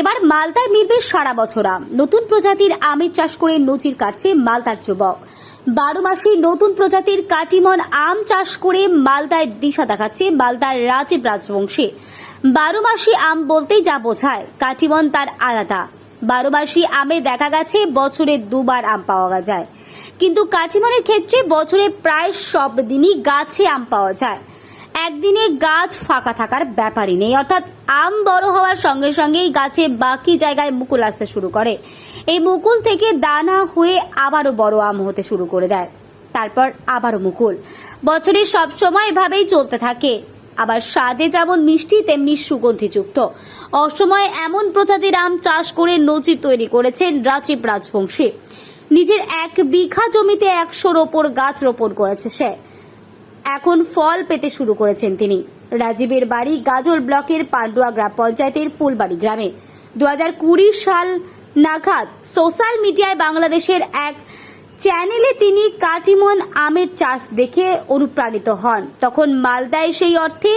এবার মালদায় মিলবে সারা বছর। আম নতুন প্রজাতির আমের চাষ করে নজির কাটছে মালদার যুবক। বারো মাসে নতুন প্রজাতির কাটিমন আম চাষ করে মালদায় দিশা দেখাচ্ছে মালদার রাজীব রাজবংশী। বারো মাসি আম বলতেই যা বোঝায়, কাটিমন তার আলাদা। বারো মাসি আমে দেখা গেছে বছরে দুবার আম পাওয়া যায়। কিন্তু কাঠিমনের ক্ষেত্রে বছরে প্রায় সব দিনই গাছে আম পাওয়া যায়। একদিনে গাছ ফাঁকা থাকার ব্যাপারই নেই। অর্থাৎ আম বড় হওয়ার সঙ্গে সঙ্গেই গাছে বাকি জায়গায় মুকুল আসতে শুরু করে। এই মুকুল থেকে দানা হয়ে আবারও বড় আম হতে শুরু করে দেয়। তারপর আবারও মুকুল। বছরে সব সময় এভাবেই চলতে থাকে। আবার স্বাদে যেমন মিষ্টি, তেমনি সুগন্ধিযুক্ত অসময়ে এমন প্রজাতির আম চাষ করে নজির তৈরি করেছেন রাজীব রাজবংশী। নিজের এক বিঘা জমিতে একশোর ওপর গাছ রোপণ করেছে সে। এখন ফল পেতে শুরু করেছেন তিনি। রাজীবের বাড়ি গাজল ব্লকের পান্ডুয়া গ্রাম পঞ্চায়েতের ফুলবাড়ি গ্রামে। দু হাজার কুড়ি সাল নাগাদ সোশ্যাল মিডিয়ায় বাংলাদেশের এক চ্যানেলে তিনি কাটিমন আমের চাষ দেখে অনুপ্রাণিত হন। তখন মালদায় সেই অর্থে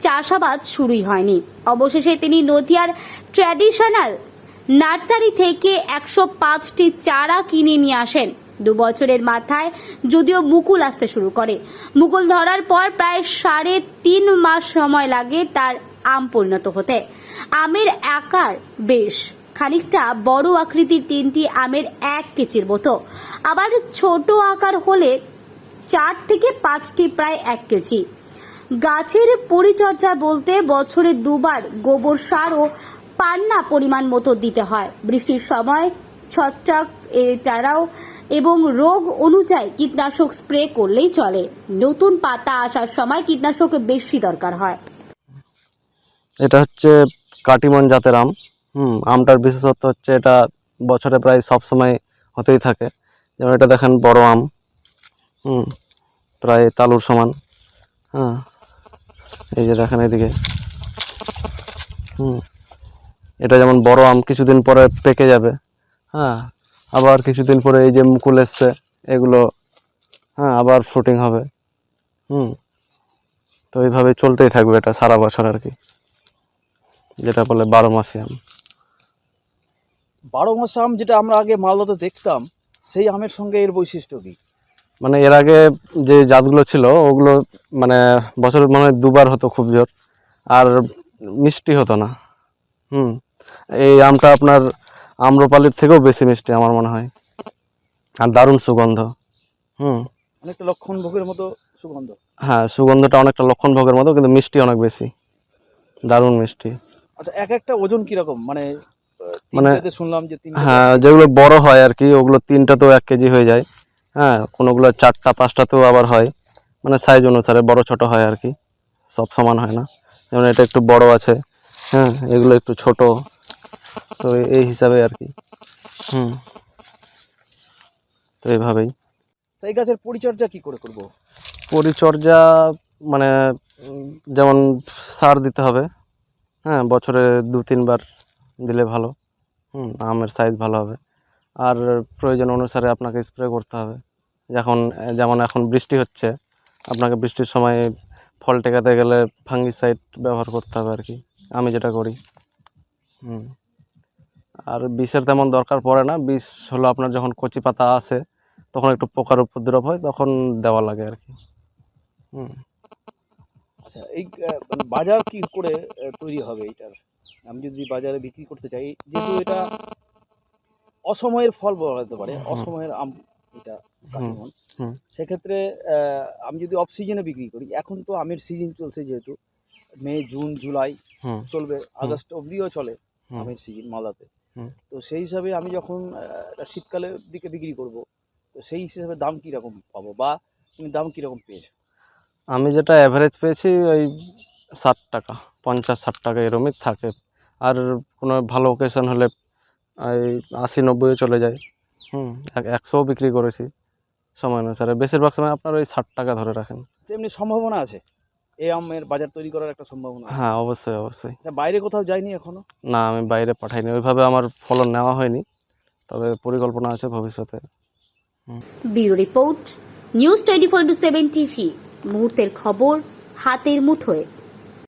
চাষাবাদ শুরুই হয়নি। অবশেষে তিনি নদিয়ার ট্র্যাডিশনাল নার্সারি থেকে একশো পাঁচটি চারা কিনে নিয়ে আসেন। দু বছরের মাথায় যদিও মুকুল আসতে শুরু করে। মুকুল ধরার পর প্রায় সাড়ে তিন মাস সময় লাগে তার আম পরিণত হতে। আমের আকার বেশ। খানিকটা বড় আকৃতির তিনটি আমের এক কেজির মতো। আবার ছোট আকার হলে চার থেকে পাঁচটি প্রায় এক কেজি। গাছের পরিচর্যা বলতে বছরে দুবার গোবর সার ও পান্না পরিমাণ মতো দিতে হয়। বৃষ্টির সময় ছত্রাক এছাড়াও এবং রোগ অনুযায়ী কীটনাশক স্প্রে করলেই চলে। নতুন পাতা আসার সময় কীটনাশক বেশি দরকার হয়। এটা হচ্ছে কাটিমন জাতের আম। হুম, আমটার বিশেষত্ব হচ্ছে এটা বছরে প্রায় সব সময় হতেই থাকে। যেমন এটা দেখেন বড় আম। হুম, প্রায় তালুর সমান। হ্যাঁ এই যে দেখেন এদিকে। হুম, এটা যেমন বড় আম কিছুদিন পরে পেকে যাবে। হ্যাঁ আবার কিছুদিন পরে এই যে মুকুল এসছে এগুলো হ্যাঁ আবার ফ্রুটিং হবে। হুম। তো এইভাবে চলতেই থাকবে এটা সারা বছর আর কি। যেটা বলে বারো মাসে আম। বারো মাসে আম যেটা আমরা আগে মালদাতে দেখতাম সেই আমের সঙ্গে এর বৈশিষ্ট্য কি? মানে এর আগে যে জাতগুলো ছিল ওগুলো মানে বছরে মনে হয় দুবার হতো খুব জোর আর মিষ্টি হতো না। হুম। এই আমটা আপনার আম্রপালির থেকেও বেশি মিষ্টি আমার মনে হয়। আর দারুণ সুগন্ধ। হুম। অনেকটা লক্ষণ ভোগের মতো সুগন্ধ। হ্যাঁ সুগন্ধটা অনেকটা লক্ষণ ভোগের মতো কিন্তু মিষ্টি অনেক বেশি। দারুণ মিষ্টি। আচ্ছা এক একটা ওজন কীরকম? মানে মানে- শুনলাম যে হ্যাঁ যেগুলো বড় হয় আর কি ওগুলো তিনটা তো এক কেজি হয়ে যায়। হ্যাঁ কোনোগুলো চারটা পাঁচটাতেও আবার হয়। মানে সাইজ অনুসারে বড় ছোট হয় আর কি। সব সমান হয় না। যেমন এটা একটু বড় আছে। হ্যাঁ এগুলো একটু ছোট। তো এই- হিসাবে আর কি। হুম। তো এইভাবেই তো এই গাছের পরিচর্যা কি করে করব? পরিচর্যা মানে যেমন সার দিতে হবে হ্যাঁ বছরে দু তিনবার দিলে ভালো হুম আমের সাইজ ভালো হবে। আর প্রয়োজন অনুসারে আপনাকে স্প্রে করতে হবে। যখন যেমন এখন বৃষ্টি হচ্ছে আপনাকে বৃষ্টির সময় ফল টেকাতে গেলে ফাঙ্গিসাইড ব্যবহার করতে হবে আর কি। আমি যেটা করি হুম। আর বিষের তেমন দরকার পড়ে না। বিষ হলো আপনার যখন কচি পাতা আসে তখন একটু পোকার উপদ্রব হয় তখন দেওয়া লাগে আর কি। হুম। আচ্ছা এই মানে বাজার কি করে তৈরি হবে এটার আমি যদি বাজারে বিক্রি করতে চাই যেহেতু এটা অসময়ের ফল বলা যেতে পারে। অসময়ের আম এটা হুম। সেক্ষেত্রে আমি যদি অফ সিজনে বিক্রি করি এখন তো আমের সিজন চলছে যেহেতু মে জুন জুলাই হুম। চলবে আগস্ট অবধিও চলে আমের সিজন মালদাতে। তো সেই হিসাবে আমি যখন শীতকালের দিকে বিক্রি করব তো সেই হিসাবে দাম কীরকম পাবো বা তুমি দাম কীরকম পেয়েছ? আমি যেটা অ্যাভারেজ পেয়েছি ওই ষাট টাকা পঞ্চাশ ষাট টাকা এরমই থাকে। আর কোনো ভালো ওকেশন হলে এই আশি নব্বইও চলে যায়। হুম এক- একশোও বিক্রি করেছি সময় অনুসারে। বেশিরভাগ সময় আপনার ওই ষাট টাকা ধরে রাখেন। এমনি সম্ভাবনা আছে? এই আমের বাজার তৈরি করার একটা সম্ভাবনা আছে। হ্যাঁ অবশ্যই অবশ্যই। আচ্ছা বাইরে কোথাও যায়নি এখনও? না আমি বাইরে পাঠাইনি। ওইভাবে আমার ফলন নেওয়া হয়নি তবে পরিকল্পনা আছে ভবিষ্যতে। Bureau report news twenty four into seven TV. মুহূর্তের খবর হাতের মুঠোয়।